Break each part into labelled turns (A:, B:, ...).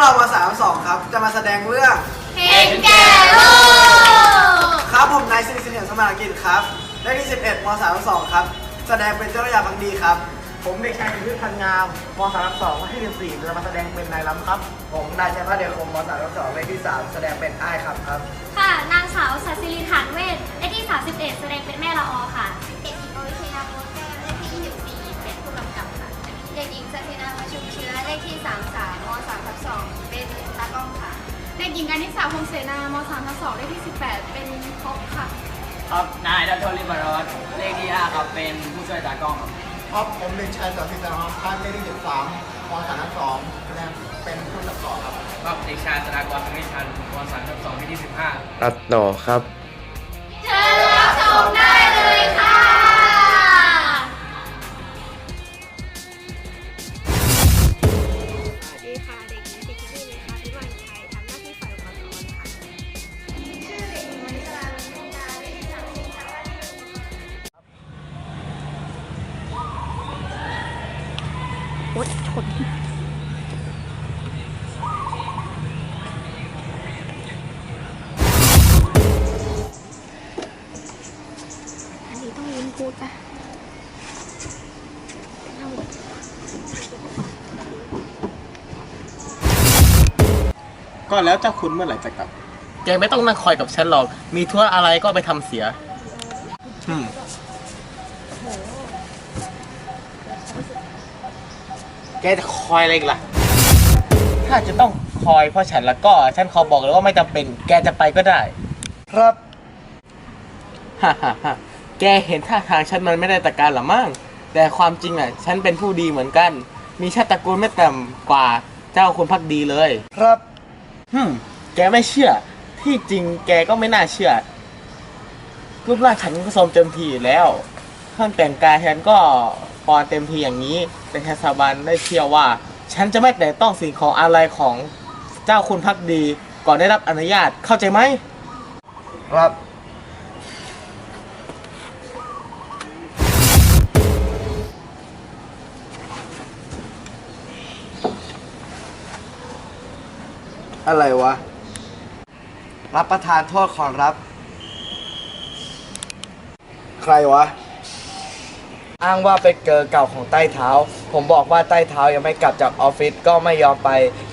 A: เรามาสามสองครับ จะมาแสดงเรื่อง
B: เห็นแก่โลก
A: ครับผมนายสิริสิริสมานกิจครับเลขที่ 11มสามสองครับ แสดงเป็นเจ้าพระยาพักดีครับ
C: ผมเด็กชายพิพิธพันธ์งามมสามสองวันที่14จะมาแสดงเป็นนายล้ำครับ
A: ผมนายชัยพัฒน์เดชคมมสามสองเลขที่ 3 แสดงเป็นอ้ายครับครับ
B: ค่ะ นางสาวสัสิริฐานเวทเลขที่ 31 แสดงเป็นแม่ละออค่ะ เด็กหญิงโอวิเชียโมแก้วเลขที่24เป็นผู้กำกับค่ะ เด็กหญิงสัตินาประชุม เชื้อเลขที่ 33ม3ทับ2เป็นตากล้องค่ะ
D: เด็กหญิงอนิสาพงษ์เสนาม3ทับ2เลขที่ 18 เป็นครบค่ะ
E: ครับนายดัตโทลิบารอสเลขที่5ครับเป็นผู้ช่วยตากล้องครับ
C: ครับผมเด็กชายสัตย์สิทธิ์นะครับท่านเลขที่13มสามสองแสดงเป็นผู้จัดต่อครับ
E: ครับเด็กชายธนากรสังวิชันม3ทับ2ที่15
F: ตัดต่อครับ
D: อั
B: น
D: นี้ต้องยิ้มพูดป่ะ
C: ก็แล้วเจ้าคุณเมื่อไหร่จะกลับ แกไม่ต้องนั่งคอยกับฉันหรอก มีธุระอะไรก็ไปทำเสีย อืม แกจะคอยอะไรอีกล่ะ ถ้าจะต้องคอยเพราะฉันแล้วก็ฉันขอบอกเลยว่าไม่จำเป็น แกจะไปก็ได้
A: ครับ
C: ฮ่าฮ่าฮ่าแกเห็นท่าทางฉันมันไม่ได้ตะการหรอมั่งแต่ความจริงอะ ฉันเป็นผู้ดีเหมือนกัน มีชาติตระกูลไม่ต่ำกว่าเจ้าคุณพักดีเลย
A: ครับ
C: ฮึมแกไม่เชื่อ ที่จริงแกก็ไม่น่าเชื่อ รูปร่างฉันก็สมเต็มทีอยู่แล้ว เครื่องแต่งกายฉันก็ ปอเต็มทีอย่างนี้แต่ฉันสบานได้เชื่อว่า ฉันจะไม่แต่ต้องสิ่งของอะไรของเจ้าคุณพักดี ก่อนได้รับอนุญาตเข้าใจไหม
A: ครับ อะไรวะ รับประทานโทษขอรับ ใครวะ อ้างว่าเป็นเกอเก่าของใต้เท้า ผมบอกว่าใต้เท้ายังไม่กลับจากออฟฟิศก็ไม่ยอมไป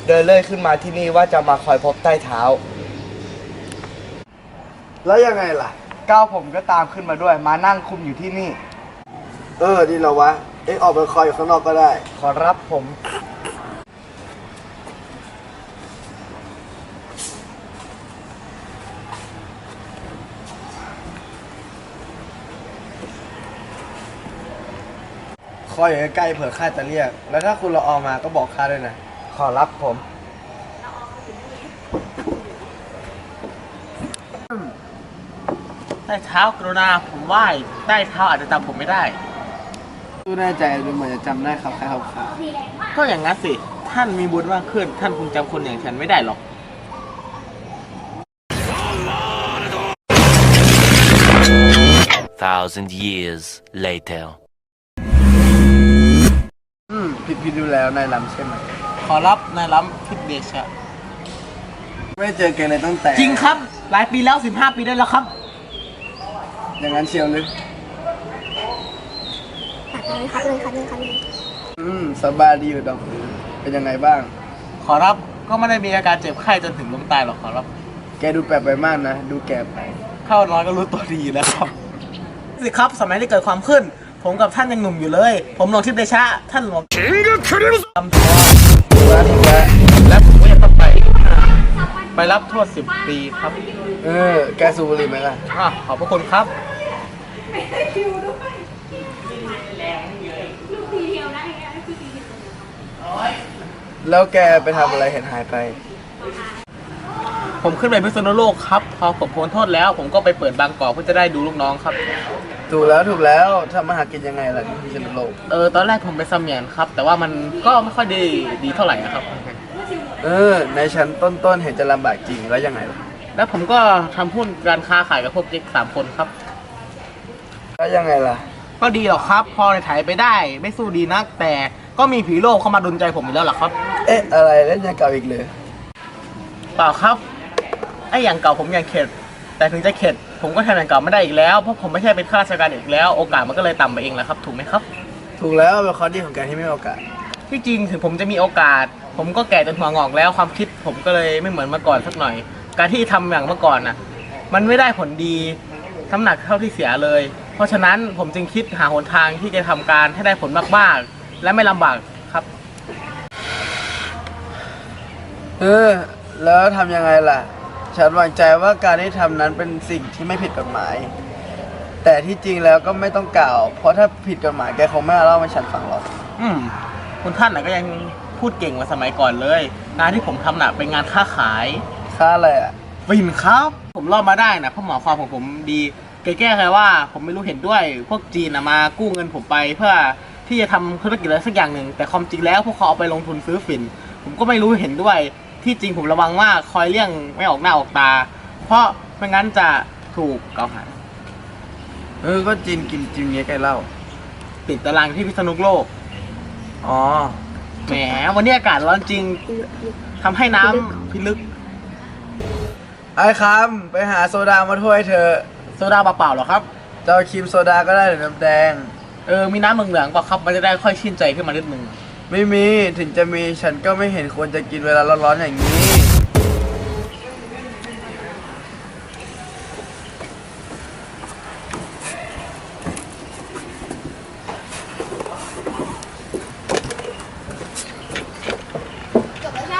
A: เดินเลื่อยขึ้นมาที่นี่ว่าจะมาคอยพบใต้เท้า แล้วยังไงล่ะ ก้าวผมก็ตามขึ้นมาด้วย มานั่งคุมอยู่ที่นี่ เออดีแล้ววะ เอ็งออกไปคอยอยู่ข้างนอกก็ได้ ขอรับผม คอยอยู่ใกล้ๆเผื่อข้าจะเรียก แล้วถ้าคุณละออมาก็บอกข้าด้วยนะ ขอรับผม
C: ใต้เท้ากรุณาผมไหว้ใต้เท้าอาจจะจำผมไม่ได้
A: ตู้แน่ใจดูเหมือนจะจำได้ครับใครครับขา
C: ก็อย่างนั้นสิ ท่านมีบุญมากขึ้น ท่านคงจำคนอย่างฉันไม่ได้หรอก
G: thousand years later.
A: อืมผิดผิดดูแล้วนายลำใช่ไหม
C: ขอรับนายล้ำทิพเดชะ
A: ไม่เจอแกเลยตั้งแต่
C: จริงครับ หลายปีแล้ว 15 ปีได้แล้วครับ
A: อย่างนั้นเชียวลึก
D: ตัดเลยครับเลยครับเลยครับเลย
A: อืมสบายดีอยู่ดอกหรือเป็นยังไงบ้าง
C: ขอรับก็ไม่ได้มีอาการเจ็บไข้จนถึงล้มตายหรอกขอรับ
A: แกดูแปลกไปมากนะ ดูแก่ไป
C: เข้านอนก็รู้ตัวดีอยู่แล้วครับ สิครับ สมัยที่เกิดความขึ้น ผมกับท่านยังหนุ่มอยู่เลย ผมหลวงทิพเดชะ ท่านหลวงทำตัว
A: ถูกแล้วถูกแล้ว
C: และผมก็จะต้องไป ไปรับโทษ10ปีครับ
A: เออ แกสูบบุหรี่ไหมล่ะ
C: อะ ขอบพระคุณครับ
A: แล้วแกไปทำอะไรเห็นหายไป
C: ผมขึ้นไปพิษณุโลกครับ พอผมพ้นโทษแล้ว ผมก็ไปเปิดบางกอกเพื่อจะได้ดูลูกน้องครับ
A: ถูกแล้วถูกแล้วทำมาหากินยังไงล่ะที่พิษณุโลก
C: เออตอนแรกผมไปนเสมียนครับ แต่ว่ามันก็ไม่ค่อยดีดีเท่าไหร่นะครับ
A: เออ ในชั้นต้นๆเห็นจะลำบากจริงแล้วยังไงล่ะ
C: แล้วผมก็ทำหุ้นการค้าขายกับพวกเจ๊กสามคนครับ
A: แล้วยังไงล่ะ
C: ก็ดีหรอกครับ พอในถ่ายไปได้ไม่สู้ดีนัก แต่ก็มีผีโลกเข้ามาดนใจผมอีกแล้วล่ะครับ
A: เอ๊ะอะไรเล่นยังเก่าอีกเลย
C: เปล่าครับ ไอ้อย่างเก่าผมยังเข็ด แต่ถึงจะเข็ดผมก็ทำอย่างเก่าไม่ได้อีกแล้วเพราะผมไม่ใช่เป็นข้าราชการอีกแล้ว โอกาสมันก็เลยต่ำไปเองแหละครับถูกไหมครับ
A: ถูกแล้วเป็นข้อดีของการที่ไม่มีโอกาส
C: ที่จริงถึงผมจะมีโอกาส ผมก็แก่จนหัวงอกแล้วความคิดผมก็เลยไม่เหมือนเมื่อก่อนสักหน่อย การที่ทำอย่างเมื่อก่อนน่ะ มันไม่ได้ผลดีน้ำหนักเท่าที่เสียเลย เพราะฉะนั้นผมจึงคิดหาหนทางที่จะทำการให้ได้ผลมากๆ และไม่ลำบากครับ
A: เออ แล้วทำยังไงล่ะ ฉันหวังใจว่าการที่ทำนั้นเป็นสิ่งที่ไม่ผิดกฎหมาย แต่ที่จริงแล้วก็ไม่ต้องกล่าว เพราะถ้าผิดกฎหมายแกคงไม่เอาเล่ามาฉันฟังหรอก
C: อืมคุณท่านน่ะก็ยังพูดเก่งกว่าสมัยก่อนเลย งานที่ผมทำน่ะเป็นงานค้าขาย
A: ค่าอะไรอะ
C: ฟินครับ ผมรอดมาได้นะเพราะหมอความของผมดีแกแก้แค่ว่า ผมไม่รู้เห็นด้วย พวกจีนน่ะมากู้เงินผมไปเพื่อที่จะทำธุรกิจอะไรสักอย่างหนึ่งแต่ความจริงแล้วพวกเขาเอาไปลงทุนซื้อฝิ่นผมก็ไม่รู้เห็นด้วย ที่จริงผมระวังว่าคอยเลี่ยงไม่ออกหน้าออกตา เพราะไม่งั้นจะถูกกล่าวหา
A: เออ ก็จีนกินจีนเงี้ยไก่เหล้า
C: ติดตารางที่พิษณุโลก
A: อ๋อ
C: แหม วันนี้อากาศร้อนจริงทำให้น้ำพิลึก
A: ไอ้คำไปหาโซดามาถ้วยเธอะ
C: โซดาเปล่าๆเหรอครับ
A: จะเอาครีมโซดาก็ได้หรือน้ำแดง
C: เออ มีน้ำเหลืองๆเปล่าครับ มันจะได้ค่อยชื่นใจขึ้นมานิดนึง
A: ไม่มีถึงจะมีฉันก็ไม่เห็นควรจะกินเวลาร้อนๆอย่างนี้
B: จบแล้วใช่ไหม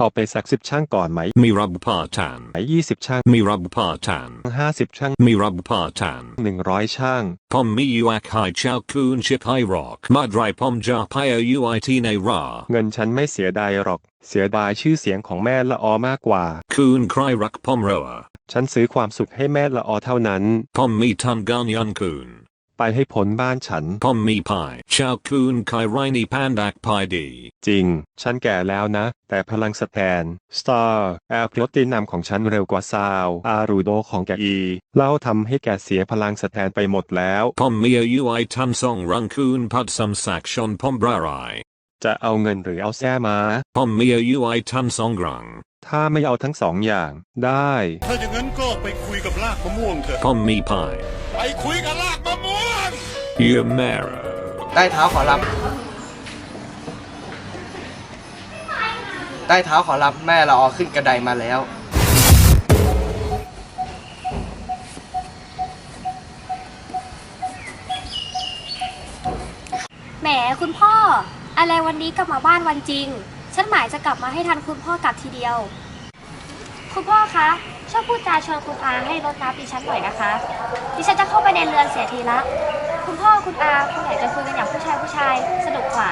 F: เอาไปสักสิบช่างก่อนไหม
H: มีรับพาทาน
F: ไหมยี่สิบช่าง
H: มีรับพาทาน
F: ห้าสิบช่าง
H: มีรับพาทาน
F: หนึ่งร้อยช่าง
H: พอมมียูอักไฮเจ้าคูนชิคไฮรอกมาดไรพอมจาพายยูไอทีในรา
F: เงินฉันไม่เสียดายหรอก เสียดายชื่อเสียงของแม่ละออมากกว่า
H: คูนใครรักพอมเรอ
F: ฉันซื้อความสุขให้แม่ละออเท่านั้น
H: พอมมีทันกันยันคูน
F: ไปให้พ้นบ้านฉัน
H: พอมมีพายเจ้าคูนไคไรนีแพนดักพายดี
F: จริง ฉันแก่แล้วนะ แต่พลังสแตน Star แอลพลตินำของฉันเร็วกว่าซาว อารูโดของแกอี เล่าทำให้แกเสียพลังสแตนไปหมดแล้ว
H: พอมมียูไอทันซองรังคูนพัดซัมสักชอนพอมบราราย
F: จะเอาเงินหรือเอาแซ่มา
H: พอมมียูไอทันซองรัง
F: ถ้าไม่เอาทั้งสองอย่าง ได้
I: ถ้าอย่างนั้นก็ไปคุยกับลากมะม่วงเถอะ
H: พอมมีพาย
I: ไปคุยกับลากมะม่วง
H: ยูเมร
A: ใต้เท้าขอรับ ใต้เท้าขอรับแม่เราเอาขึ้นกระไดมาแล้ว
D: แหมคุณพ่อ อะไรวันนี้กลับมาบ้านวันจริง ฉันหมายจะกลับมาให้ทันคุณพ่อกลับทีเดียว คุณพ่อคะช่วยพูดจาชวนคุณอาให้รดน้ำดิฉันหน่อยนะคะ ดิฉันจะเข้าไปในเรือนเสียทีละคุณพ่อ คุณอาคุณอยากจะคุยกันอย่างผู้ชายผู้ชายสนุกกว่า